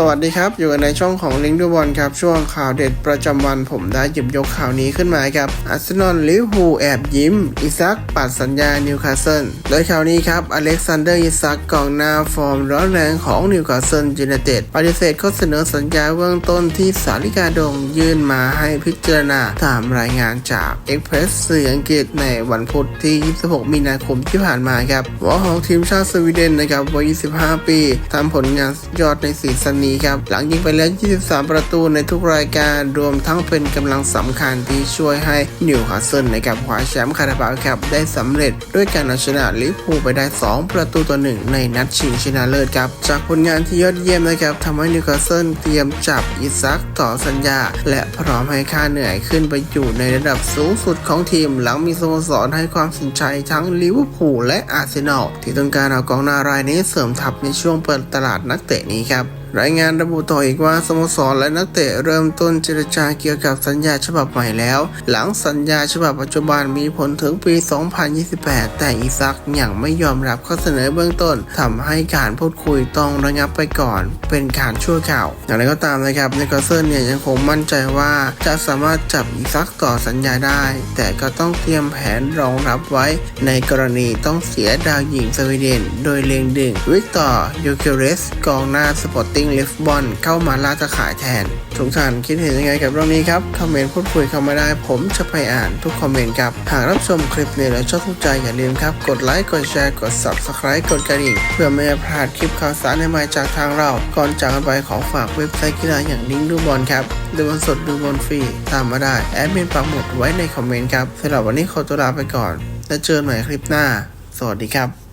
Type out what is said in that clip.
สวัสดีครับ อยู่กันในช่องของลิงดูบอลครับ ช่วงข่าวเด็ดประจำวันผมได้หยิบยกข่าวนี้ขึ้นมาครับอาร์เซนอลลิเวอร์พูลแอบยิ้ม อิซักปัดสัญญานิวคาสเซิลโดยข่าวนี้ครับอเล็กซานเดอร์อิซักกองหน้าฟอร์มร้อนแรงของนิวคาสเซิลยูไนเต็ดปฏิเสธข้อเสนอสัญญาเบื้องต้นที่สาริกาดงยื่นมาให้พิจารณาตามรายงานจากเอ็กเพรสสื่ออังกฤษในวันพุธที่ 26 มีนาคมที่ผ่านมาครับหัวของทีมชาติสวีเดนนะครับวัย 25 ปีทำผลงานยอดในซีซั่นนี้ครับหลังยิงไปแล้ว 23 ประตูในทุกรายการรวมทั้งเป็นกำลังสำคัญที่ช่วยให้นิวคาสเซิลนะครับคว้าแชมป์คาราบาวครับได้สำเร็จด้วยการเอาชนะลิเวอร์พูลไปได้ 2 ประตูต่อหนึ่งในนัดชิงชนะเลิศครับจากผลงานที่ยอดเยี่ยมนะครับทำให้นิวคาสเซิลเตรียมจับอิซักต่อสัญญา และพร้อมให้ค่าเหนื่อยขึ้นไปอยู่ในระดับสูงสุดของทีม หลังมีสโมสรให้ความสนใจทั้งลิเวอร์พูลและอาร์เซนอลที่ต้องการเอากองหน้ารายนี้เสริมทัพในช่วงเปิดตลาดนักเตะนี้ครับ รายงานระบุต่ออีกว่าสโมสรและนักเตะเริ่มต้นเจรจาเกี่ยวกับสัญญาฉบับใหม่แล้ว หลังสัญญาฉบับปัจจุบันมีผลถึงปี 2028 แต่อีซักยังไม่ยอมรับข้อเสนอเบื้องต้นทำให้การพูดคุยต้องระงับไปก่อน เป็นการชั่วข่าว อย่างไรก็ตามนะครับนิโคลเซนเนี่ยยังคงมั่นใจว่าจะสามารถจับอีซักต่อสัญญาได้ แต่ก็ต้องเตรียมแผนรองรับไว้ ในกรณีต้องเสียดาวหญิงสวีเดน โดยเลงดึงวิกตอร์ยูเคเรสกองหน้าสปอร์ติ้งเลฟบอลเข้ามาล่าจะขายแทน ทุกท่านคิดเห็นยังไงกับเรื่องนี้ครับ คอมเมนต์พูดคุยเข้ามาได้ ผมจะไปอ่านทุกคอมเมนต์ครับ หากรับชมคลิปนี้แล้วชอบทุกใจอย่าลืมครับ กดไลค์กดแชร์กด subscribe กดกระดิ่ง เพื่อไม่พลาดคลิปข่าวสารใหม่ๆจากทางเรา ก่อนจากกันไปขอฝากเว็บไซต์กีฬาอย่างลิงก์ดูบอลครับดูบอลสดดูบอลฟรีตามมาได้แอดมินปักหมุดไว้ในคอมเมนต์ครับสำหรับวันนี้ขอตัวลาไปก่อนแล้วเจอกันใหม่คลิปหน้า สวัสดีครับ